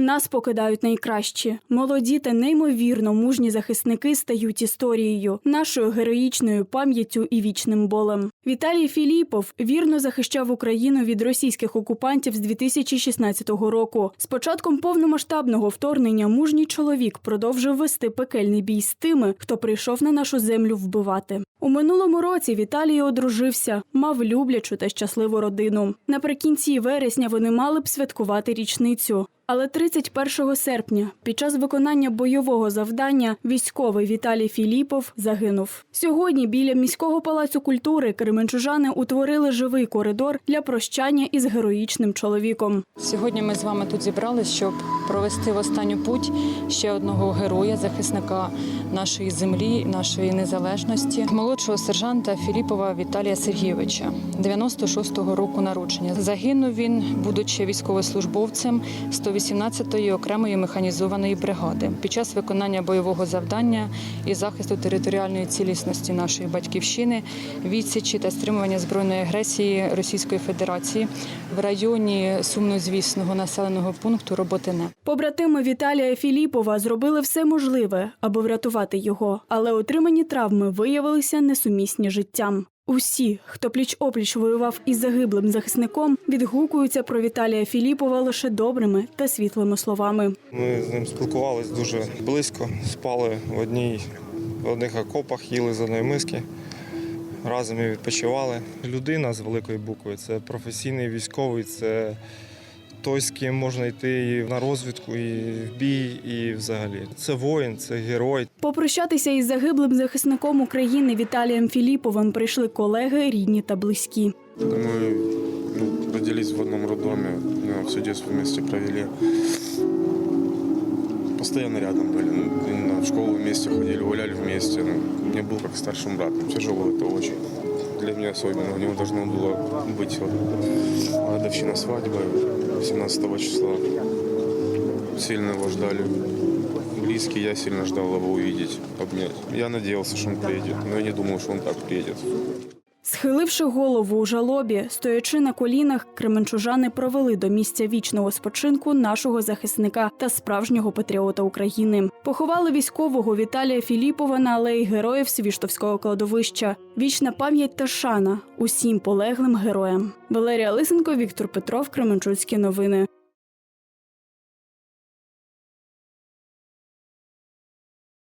Нас покидають найкращі. Молоді та неймовірно мужні захисники стають історією, нашою героїчною пам'яттю і вічним болем. Віталій Філіпов вірно захищав Україну від російських окупантів з 2016 року. З початком повномасштабного вторгнення мужній чоловік продовжив вести пекельний бій з тими, хто прийшов на нашу землю вбивати. У минулому році Віталій одружився, мав люблячу та щасливу родину. Наприкінці вересня вони мали б святкувати річницю. Але 31 серпня, під час виконання бойового завдання, військовий Віталій Філіпов загинув. Сьогодні біля міського палацу культури кременчужани утворили живий коридор для прощання із героїчним чоловіком. Сьогодні ми з вами тут зібрались, щоб провести в останню путь ще одного героя, захисника нашої землі, нашої незалежності, молодшого сержанта Філіпова Віталія Сергійовича, 96-го року народження. Загинув він, будучи військовослужбовцем 118-ї окремої механізованої бригади під час виконання бойового завдання і захисту територіальної цілісності нашої батьківщини, відсічі та стримування збройної агресії Російської Федерації в районі сумнозвісного населеного пункту Роботине. Побратими Віталія Філіпова зробили все можливе, аби врятувати його, але отримані травми виявилися несумісні життям. Усі, хто пліч-опліч воював із загиблим захисником, відгукуються про Віталія Філіпова лише добрими та світлими словами. Ми з ним спілкувалися дуже близько, спали в одній в одних окопах, їли з одної миски. Разом і відпочивали. Людина з великої букви це професійний військовий, це той, з ким можна йти і на розвідку, і в бій, і взагалі. Це воїн, це герой. Попрощатися із загиблим захисником України Віталієм Філіповим прийшли колеги, рідні та близькі. Мы ну, родились в одном роддоме, ну, все детство вместе провели. Постоянно рядом были. Ну, именно в школу вместе ходили, гуляли вместе. Ну, мне был как старшим братом. Тяжело это очень. Для меня особенно. У него должно было быть вот, годовщина свадьбы 17 числа. Сильно его ждали. Близкий я сильно ждал его увидеть, обнять. Я надеялся, что он приедет, но я не думал, что он так приедет. Схиливши голову у жалобі, стоячи на колінах, кременчужани провели до місця вічного спочинку нашого захисника та справжнього патріота України. Поховали військового Віталія Філіпова на алеї героїв Свіштовського кладовища. Вічна пам'ять та шана усім полеглим героям. Валерія Лисенко, Віктор Петров, Кременчуцькі новини.